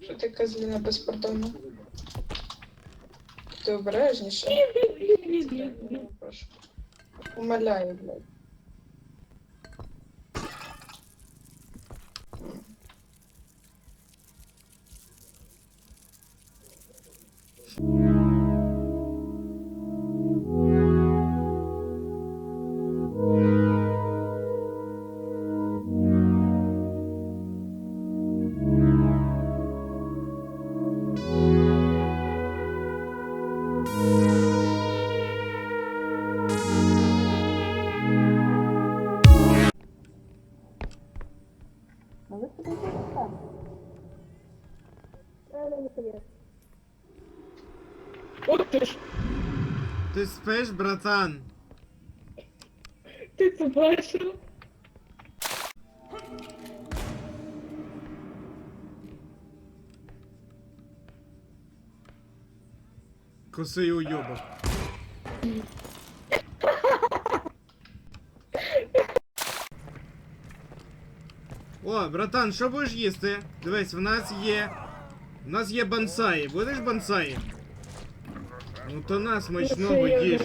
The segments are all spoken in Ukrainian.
Що ти козліна безпардонна? Ти обережніше. Прошу. Умоляю, блядь. От ж, Ти спиш, братан? ти це бачив? Косий уйобок. О, братан, що будеш їсти? Дивись, в нас є. В нас є бонсаї. Будеш бонсаї? Ну то на смачного їж.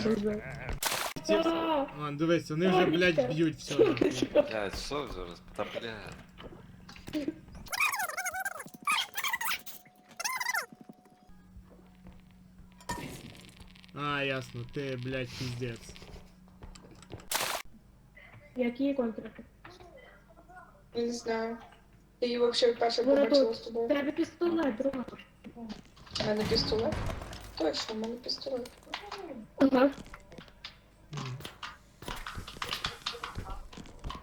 Ці А, дивись, вони вже, блядь, б'ють все. нахуй. Блядь, що зараз? Та блядь. А, ясно, ти, блядь, піздець. Які контри? Не знаю. Ти її взагалі вперше Вона побачила тут. з тобою. Тебе пістолет, друга. У мене пістолет? Точно, у мене пістолет. Ага.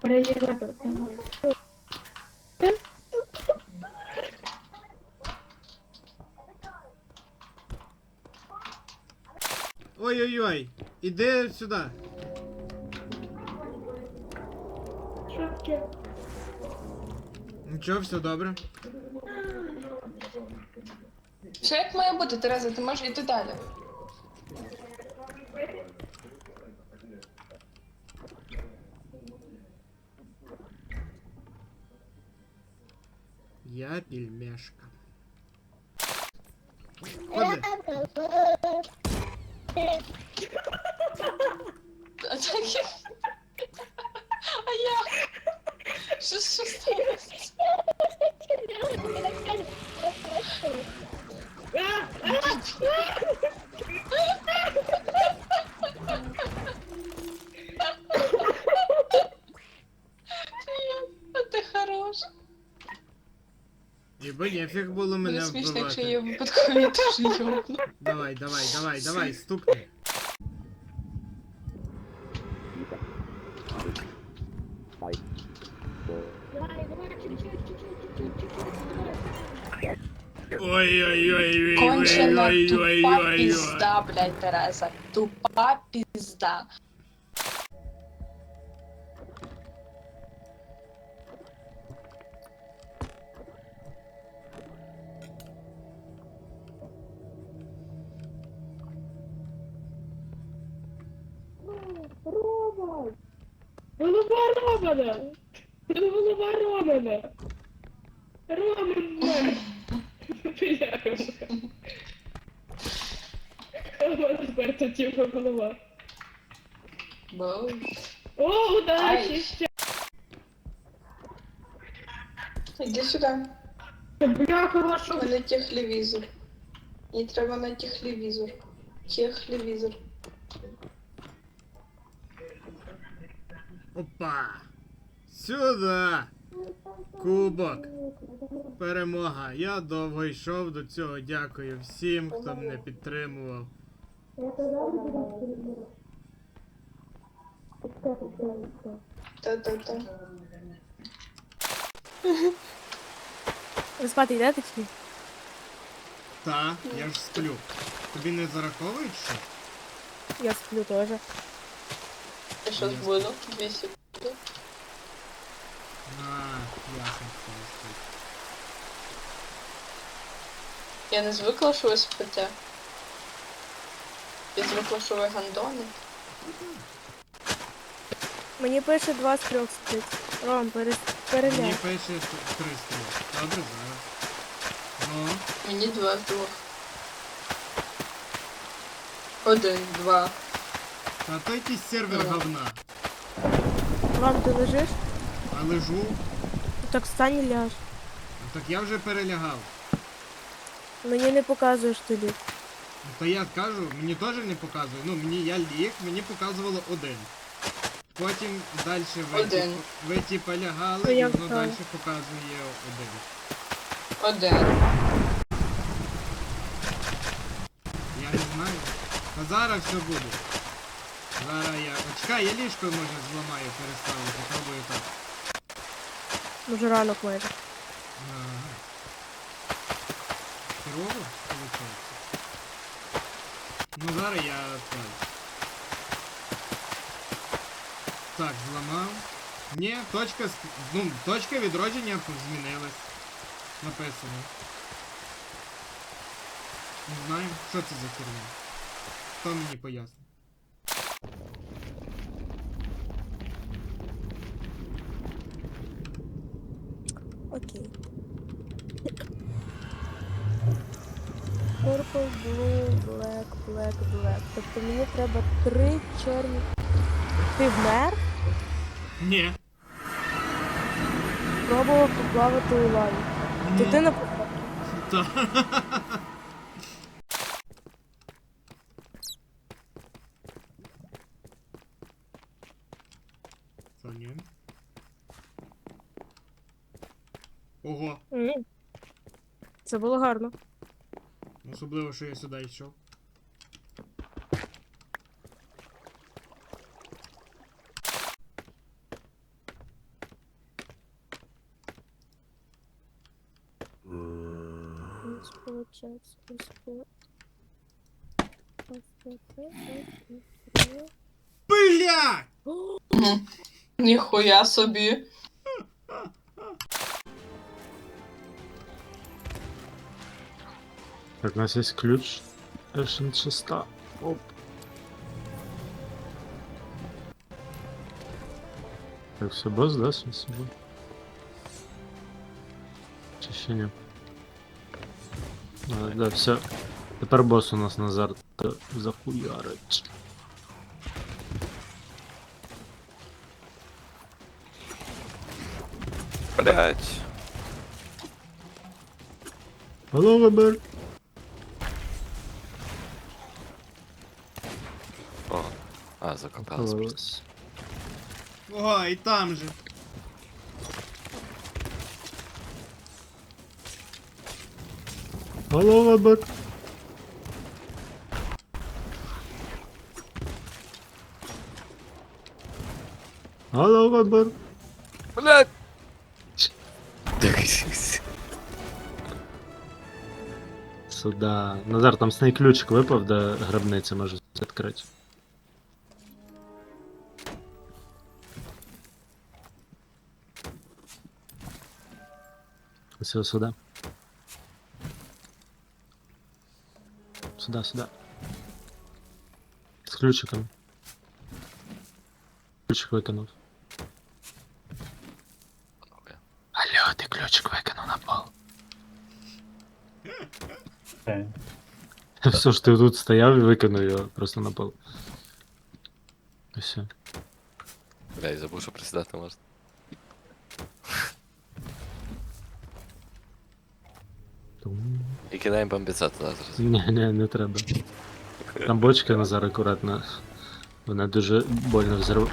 Приїхати. Ой-ой-ой, іди сюди. Що таке? Нічого, все добре. Все як має бути, Тереза, ти можеш йти далі. Я пельмешка. Ходи. А так я... А я... Що, що сталося? А ти хорош. Ніби нефіг було мене Буде смішно, якщо я вбивати. випадково теж йобну. Давай, давай, давай, давай, стукни. Ой-ой-ой, Кончена ой Тупа ой ой пизда, блядь, Тереза. Тупа пизда. Роман! Голова Романа! Голова Романа! Роман! Бляха. Роман тепер тут його голова. Бо... О, удачі! Ай. ще! Іди сюди. Бляха, У вашу! мене техлевізор. Мені треба на техлевізор. Техлевізор. Опа! Сюда! Кубок! Перемога! Я довго йшов до цього. Дякую всім, хто мене підтримував. Та-та-та. Ви спати йдете чи ні? Та, я ж сплю. Тобі не зараховують що? Я сплю теж. Я щось буду. Секунди. А, ясно, що я не звикла, що ви спите. Я звикла, що ви гандони. Мені пише два з трьох спить. Ром, пере... Мені пише ст- три стріли. Добре, зараз. Ну, Мені два з двох. Один, два. а то якийсь сервер говна. Ром, ти лежиш? Лежу. Так встань і ляж. Так я вже перелягав. Мені не показуєш тобі. Ну, То я кажу, мені теж не показує. Ну, мені я ліг, мені показувало один. Потім далі ви, Один. ви типу лягали, То і я воно встала. далі показує один. Один. Я не знаю. А зараз все буде. Зараз я. О, чекай, я ліжко може зламаю, переставлю, попробую так. Може ранок майже. Херово, виходить. Ну зараз я так. Так, зламав. Ні, точка, ну, точка відродження змінилась. Написано. Не знаю, що це за херня. Хто мені пояснить? Окей. Purple, blue, black, black, black. Тобто мені треба три чорні. Ти вмер? Ні. Пробував поплавати у лаві. То Ну, ти на та. Це було гарно. особливо, що я сюди йшов. Мгм. Ніхуя собі. Так, у нас есть ключ F6. Оп. Так, все, босс, да, спасибо? Чи ще ні? А, да, все. Тепер босс у нас Назар захуярить. Блять. Алло, Вебер! А, закопалась просто. Ого, і там же. Алло, Вебер! Алло, Вебер! Блять! Сюда. Назар, там с неї ключик випав, де гробниця може відкрити. Все, сюда. Сюда, сюда. З ключиком. Ключик викинув. Алло, ти ключик викинув на пол. Все ж ти тут стояв і викинув його просто на пол. І все. Бля, я забув, що присідати можна. кидаємо бомбіця туди зараз. Ні, ні, не треба. Там бочка Назар акуратно. Вона дуже больно взорв.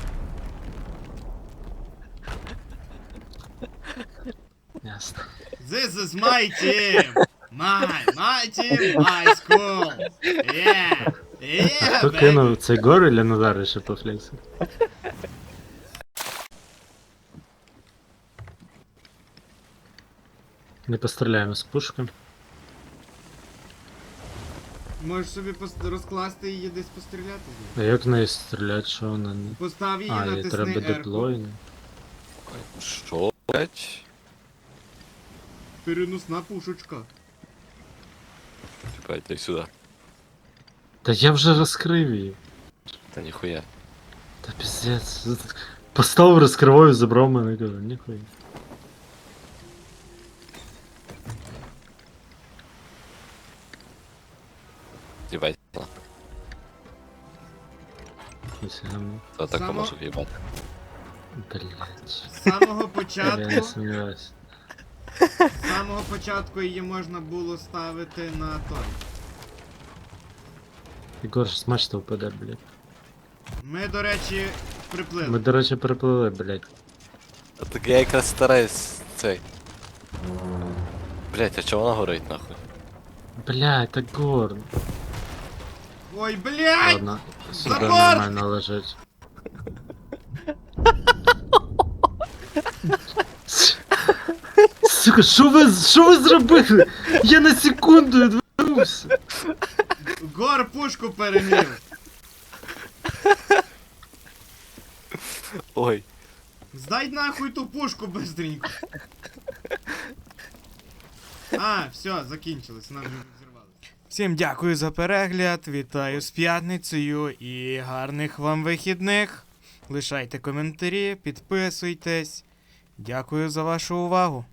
Ясно. This is my team! My, my team, my school! Yeah! Yeah, Хто baby! кинув цей гор или Назар ще пофлексив? Не постріляємо з пушки. Можеш собі пос- розкласти її десь постріляти з А нею. як в неї стріляти, що вона не. Постав її, А, їй натисни треба R. деплой. Ой, Що, блять? Переносна пушечка. Типа, йди сюди. Та я вже розкрив її. Та ніхуя. Та піздець. Поставив, розкриваю, забрав мене, кажу, ніхуя. Хто таке Само- може в'їбати? Блять. З самого Я не початку, сумніваюся. з самого початку її можна було ставити на той. Ігор, смачно впаде, блять. Ми, до речі, Ми, приплили. до речі, переплили, блять. А Так я якраз стараюсь цей. Блять, а чого вона горить нахуй? Блять, так гор. Ой, блядь! Ладно, сюди Забор! нормально лежить. Сука, що ви, що ви зробили? Я на секунду відвернувся. Гор пушку перемів. Ой. Здай нахуй ту пушку быстренько. А, все, закінчилось, вже взірвалася. Всім дякую за перегляд, вітаю з п'ятницею і гарних вам вихідних. Лишайте коментарі, підписуйтесь. Дякую за вашу увагу.